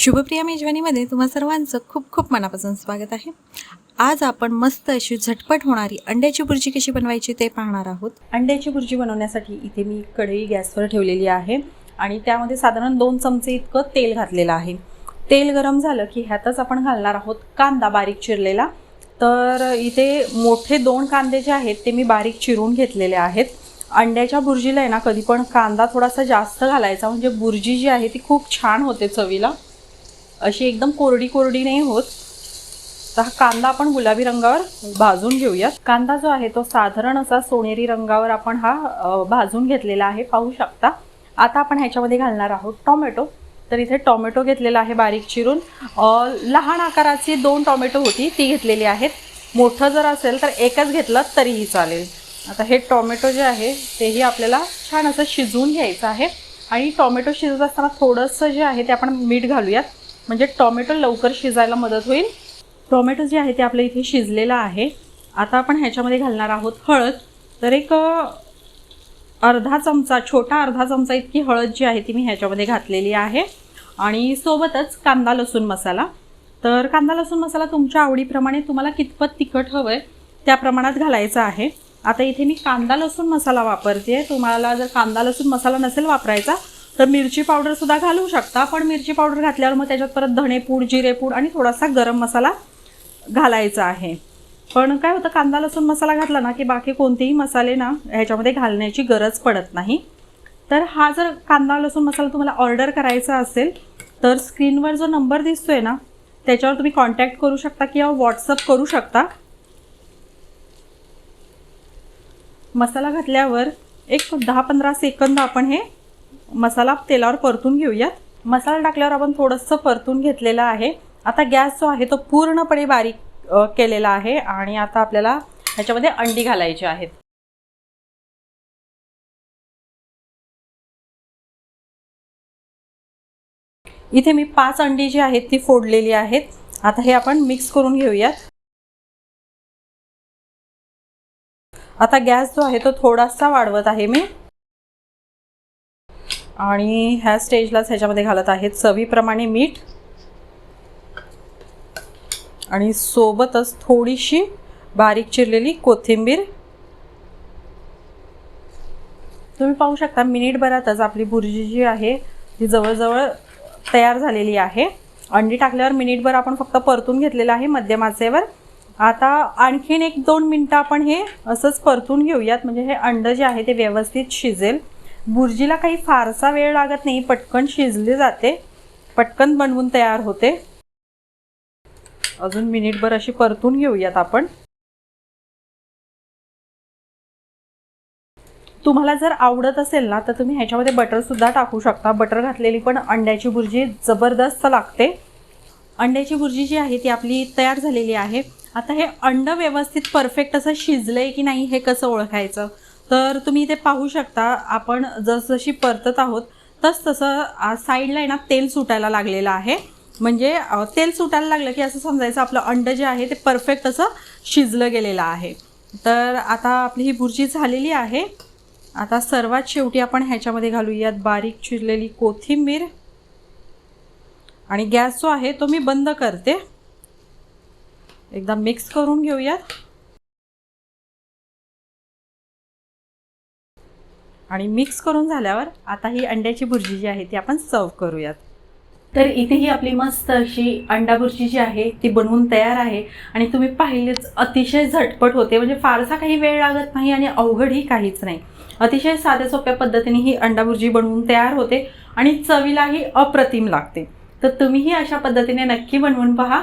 शुभप्रिया मेजवानीमध्ये तुम्हा सर्वांचं खूप खूप मनापासून स्वागत आहे. आज आपण मस्त अशी झटपट होणारी अंड्याची भुर्जी कशी बनवायची ते पाहणार आहोत. अंड्याची भुर्जी बनवण्यासाठी इथे मी कढई गॅसवर ठेवलेली आहे आणि त्यामध्ये साधारण दोन चमचे इतकं तेल घातलेलं आहे. तेल गरम झालं की ह्यातच आपण घालणार आहोत कांदा बारीक चिरलेला. तर इथे मोठे दोन कांदे जे आहेत ते मी बारीक चिरून घेतलेले आहेत. अंड्याच्या बुर्जीला आहे ना कधी पण कांदा थोडासा जास्त घालायचा म्हणजे बुर्जी जी आहे ती खूप छान होते चवीला. अशी एकदम कोरडी कोरडी नाही होत. तर हा कांदा आपण गुलाबी रंगावर भाजून घेऊयात. कांदा जो आहे तो साधारण असा सोनेरी रंगावर आपण हा भाजून घेतलेला आहे. पाहू शकता. आता आपण ह्याच्यामध्ये घालणार आहोत टॉमॅटो. तर इथे टॉमॅटो घेतलेला आहे बारीक चिरून. लहान आकाराची दोन टॉमॅटो होती. ती घेतलेली आहेत. मोठं जर असेल तर एकच घेतलं तरीही चालेल. आता हे टॉमॅटो जे आहे तेही आपल्याला छान असं शिजवून घ्यायचं आहे. आणि टॉमॅटो शिजत असताना थोडंसं जे आहे ते आपण मीठ घालूयात. म्हणजे टॉमॅटो लवकर शिजायला मदत होईल. टोमॅटो जे आहे ते आपल्या इथे शिजलेलं आहे. आता आपण ह्याच्यामध्ये घालणार आहोत हळद. तर एक अर्धा चमचा छोटा अर्धा चमचा इतकी हळद जी आहे ती मी ह्याच्यामध्ये घातलेली आहे. आणि सोबतच कांदा लसूण मसाला. तर कांदा लसूण मसाला तुमच्या आवडीप्रमाणे तुम्हाला कितपत तिखट हवं आहे त्या प्रमाणात घालायचं आहे. आता इथे मी कांदा लसूण मसाला वापरते तुम्हाला जर कांदा लसूण मसाला नसेल वापरायचा तर मिरची पावडरसुद्धा घालू शकता. पण मिरची पावडर घातल्यावर मग त्याच्यात परत धणेपूड जिरेपूड आणि थोडासा गरम मसाला घालायचा आहे. पण काय होतं कांदा लसूण मसाला घातला ना की बाकी कोणतेही मसाले ना ह्याच्यामध्ये घालण्याची गरज पडत नाही. तर हा जर कांदा लसूण मसाला तुम्हाला ऑर्डर करायचा असेल तर स्क्रीनवर जो नंबर दिसतोय ना त्याच्यावर तुम्ही कॉन्टॅक्ट करू शकता किंवा व्हॉट्सअप करू शकता. मसाला घातल्यावर एक दहा पंधरा सेकंद आपण हे मसाला तेलावर परतून घेऊयात. मसाला टाकल्यावर आपण थोडंसं परतून घेतलेलं आहे. आता गॅस जो आहे तो पूर्णपणे बारीक केलेला आहे आणि आता आपल्याला ह्याच्यामध्ये अंडी घालायची आहेत. इथे मी पाच अंडी जी आहेत ती फोडलेली आहेत. आता हे आपण मिक्स करून घेऊयात. आता गॅस जो आहे तो थोडासा वाढवत आहे मी. आणि ह्या स्टेजलाच ह्याच्यामध्ये घालत आहेत चवीप्रमाणे मीठ. आणि सोबतच थोडीशी बारीक चिरलेली कोथिंबीर. तुम्ही पाहू शकता मिनिटभरातच आपली भुर्जी जी आहे ती जवळजवळ तयार झालेली आहे. अंडी टाकल्यावर मिनिटभर आपण फक्त परतून घेतलेलं आहे मध्यम आचेवर आता आणखीन एक दोन मिनटं आपण हे असंच परतून घेऊयात. म्हणजे हे अंड जे आहे ते व्यवस्थित शिजेल. भुर्जीला काही फारसा वेळ लागत नाही. पटकन शिजली जाते. पटकन बनवून तयार होते. अजून मिनिटभर अशी परतून घेऊयात आपण. तुम्हाला जर आवडत असेल ना तर तुम्ही ह्याच्यामध्ये बटर सुद्धा टाकू शकता. बटर घातलेली पण अंड्याची भुर्जी जबरदस्त लागते. अंड्याची भुर्जी जी आहे ती आपली तयार झालेली आहे. आता हे अंड व्यवस्थित परफेक्ट असं शिजलंय की नाही हे कसं ओळखायचं? तर तुम्ही इथे पाहू शकता आपण जसजशी परतत आहोत तस तसं साईडला आहे ना तेल सुटायला लागलेलं आहे. म्हणजे तेल सुटायला लागलं की असं समजायचं आपलं अंड जे आहे ते परफेक्ट असं शिजलं गेलेलं आहे. तर आता आपली ही भुर्जी झालेली आहे. आता सर्वात शेवटी आपण ह्याच्यामध्ये घालूयात बारीक चिरलेली कोथिंबीर. आणि गॅस जो आहे तो मी बंद करते. एकदा मिक्स करून घेऊयात. आणि मिक्स करून झाल्यावर आता ही अंड्याची भुर्जी जी आहे ती आपण सर्व करूयात. तर इथे ही आपली मस्त अशी अंडा भुर्जी जी आहे ती बनवून तयार आहे. आणि तुम्ही पाहिलेच अतिशय झटपट होते. म्हणजे फारसा काही वेळ लागत नाही आणि अवघडही काहीच नाही. अतिशय साध्या सोप्या पद्धतीने ही अंडा भुर्जी बनवून तयार होते आणि चवीलाही अप्रतिम लागते. तर तुम्हीही अशा पद्धतीने नक्की बनवून पहा.